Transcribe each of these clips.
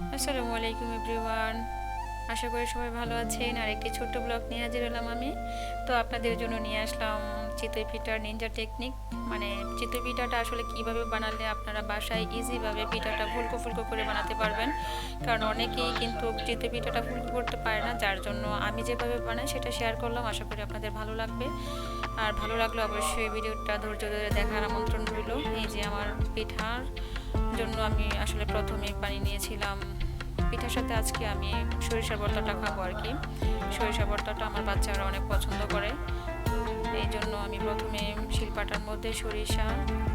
আসসালামু আলাইকুম এভরিওয়ান। আশা করি সবাই ভালো আছেন। আর একটি ছোট্ট ব্লগ নিয়ে হাজির হলাম আমি। তো আপনাদের জন্য নিয়ে আসলাম চিতই পিঠার নিনজা টেকনিক মানে চিতই পিঠাটা আসলে কীভাবে বানালে আপনারা বাসায় ইজিভাবে পিঠাটা ফুলকো ফুলকো করে বানাতে পারবেন। কারণ অনেকেই কিন্তু চিতই পিঠাটা ফুলকো করতে পারে না। যার জন্য আমি যেভাবে বানাই সেটা শেয়ার করলাম। আশা করি আপনাদের ভালো লাগবে। আর ভালো লাগলে অবশ্যই ভিডিওটা ধৈর্য ধরে দেখার আমন্ত্রণ রইল। এই যে আমার পিঠার জন্য আমি আসলে প্রথমে পানি নিয়েছিলাম। পিঠার সাথে আজকে আমি সরিষার বর্তাটা খাব আর কি। সরিষা বর্তাটা আমার বাচ্চারা অনেক পছন্দ করে। এই জন্য আমি প্রথমে শিলপাটার মধ্যে সরিষা,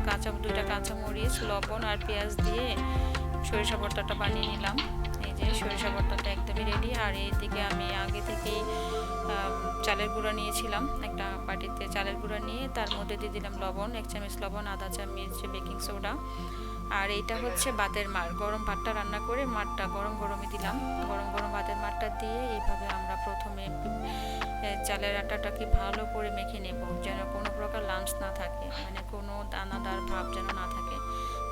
কাঁচা, দুইটা কাঁচা মরিচ, লবণ আর পেঁয়াজ দিয়ে সরিষা ভর্তাটা বানিয়ে নিলাম। এই যে সরিষা ভর্তাটা আর এইদিকে আমি আগে থেকেই চালের গুঁড়া নিয়েছিলাম, একটা বাটিতে চালের গুঁড়া নিয়ে, তার মধ্যে দিয়ে দিলাম লবণ, এক চামচ লবণ, আধা চামচ বেকিং সোডা। আর এইটা হচ্ছে ভাতের মার গরম ভাতটা রান্না করে মারটা গরম গরমে দিলাম। গরম গরম ভাতের মারটা দিয়ে এইভাবে আমরা প্রথমে চালের আটাটাকে ভালো করে মেখে নেব, যেন কোনো প্রকার লাঞ্চ না থাকে মানে কোনো দানাদার ভাব যেন না থাকে।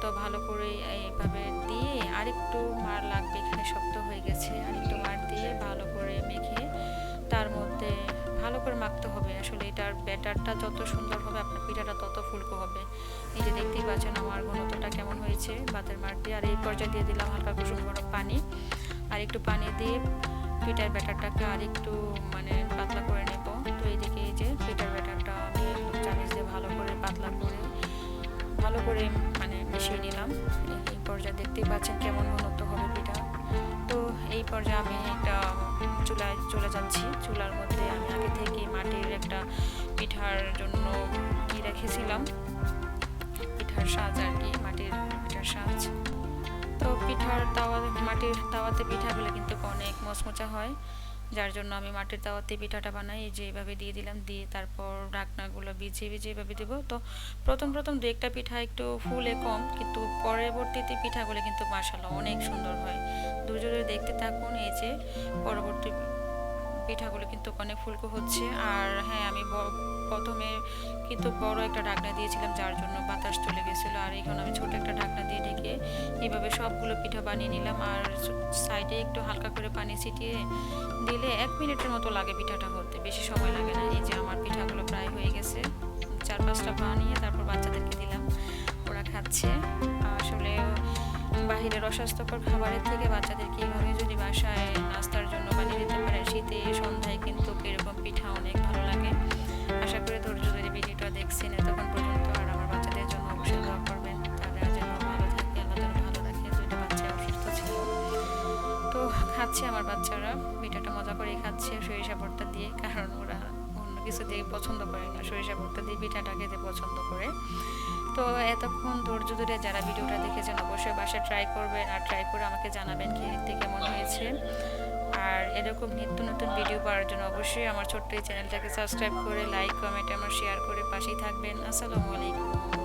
তো ভালো করে এইভাবে দিয়ে আরেকটু মার লাগবে, এখানে শক্ত হয়ে গেছে। আরেকটু মার দিয়ে ভালো করে মেখে তার মধ্যে ভালো করে মাখতে হবে। আসলে এটার ব্যাটারটা যত সুন্দর হবে, আপনার পিঠাটা তত ফুলকো হবে। এই যে দেখতেই পাচ্ছেন আমার ঘনত্বটা কেমন হয়েছে ভাতের মার দিয়ে। আর এই পর্যায়ে দিয়ে দিলাম হালকা কুসুম গরম পানি। আর একটু পানি দিয়ে পিঠার ব্যাটারটাকে আর একটু মানে পাতলা করে নেব। তো এইদিকে এই যে পিঠার ব্যাটারটা আমি চামিচ ভালো করে পাতলা করে, ভালো করে মিশিয়ে নিলাম। এই পর্যায়ে দেখতেই পাচ্ছেন কেমন ঘনত্ব হবে পিঠা। তো এই পর্যায়ে আমি একটা চুলায় চলে যাচ্ছি। চুলার মধ্যে আমি আগে থেকে মাটির একটা পিঠার জন্য কি রেখেছিলাম। পিঠার সাজ আর কি, মাটির পিঠার সাজ তো পিঠার তাওয়া, মাটির তাওয়াতে পিঠাগুলো কিন্তু অনেক মচমচা হয়। যার জন্য আমি মাটির তাওয়াতে পিঠাটা বানাই, এই যে এইভাবে দিয়ে দিলাম, দিয়ে তারপর ঢাকনাগুলো ভিজিয়ে ভিজিয়ে এভাবে দেবো। তো প্রথম প্রথম দু একটা পিঠা একটু ফুলে কম, কিন্তু পরবর্তীতে পিঠাগুলো কিন্তু মাসাল্লাহ অনেক সুন্দর হয়। দুজনে দেখতে থাকুন, এই যে পরবর্তী পিঠাগুলো কিন্তু অনেক ফুলকো হচ্ছে। আর হ্যাঁ আমি প্রথমে কিন্তু বড় একটা ঢাকনা দিয়েছিলাম, যার জন্য বাতাস চলে গেছিল। আর এখন আমি ছোট একটা ঢাকনা দিয়ে ঢেকে এইভাবে সবগুলো পিঠা বানিয়ে নিলাম। আর সাইডে একটু হালকা করে পানি ছিটিয়ে দিলে এক মিনিটের মতো লাগে পিঠাটা হতে। বেশি সময় লাগে না। এই যে আমার পিঠাগুলো প্রায় হয়ে গেছে। চার পাঁচটা বানিয়ে তারপর বাচ্চাদেরকে দিলাম। ওরা খাচ্ছে। আসলে বাহিরের অস্বাস্থ্যকর খাবারের থেকে বাচ্চাদের এইভাবে যদি বাসায় নাস্তার জন্য বানিয়ে দিতে পারে, শীতে, সন্ধ্যায় কিন্তু এরকম পিঠা অনেক ভালো লাগে। আশা করি ধৈর্য ধরে ভিডিওটা দেখছেন এতক্ষণ পর্যন্ত, আর আমার বাচ্চাদের জন্য অবশ্যই দোয়া করবেন। তারা যেন ভালো থাকে যেন ভালো রাখে দুইটা বাচ্চা অসুস্থ ছিল তো খাচ্ছে আমার বাচ্চারা, পিঠাটা মজা করেই খাচ্ছে, সরিষা ভর্তা দিয়ে, কারণ ওরা অন্য কিছু দিয়ে পছন্দ করে না। সরিষা ভর্তা দিয়ে পিঠাটা খেতে পছন্দ করে। তো এতক্ষণ ধৈর্য ধরে যারা ভিডিওটা দেখেছেন অবশ্যই বাসায় ট্রাই করবেন আর ট্রাই করে আমাকে জানাবেন খেতে কেমন হয়েছে। আর এরকম নিত্য নতুন ভিডিও পাওয়ার জন্য অবশ্যই আমার ছোট্ট এই চ্যানেলটাকে সাবস্ক্রাইব করে লাইক কমেন্ট আমার শেয়ার করে পাশেই থাকবেন। আসসালামু আলাইকুম।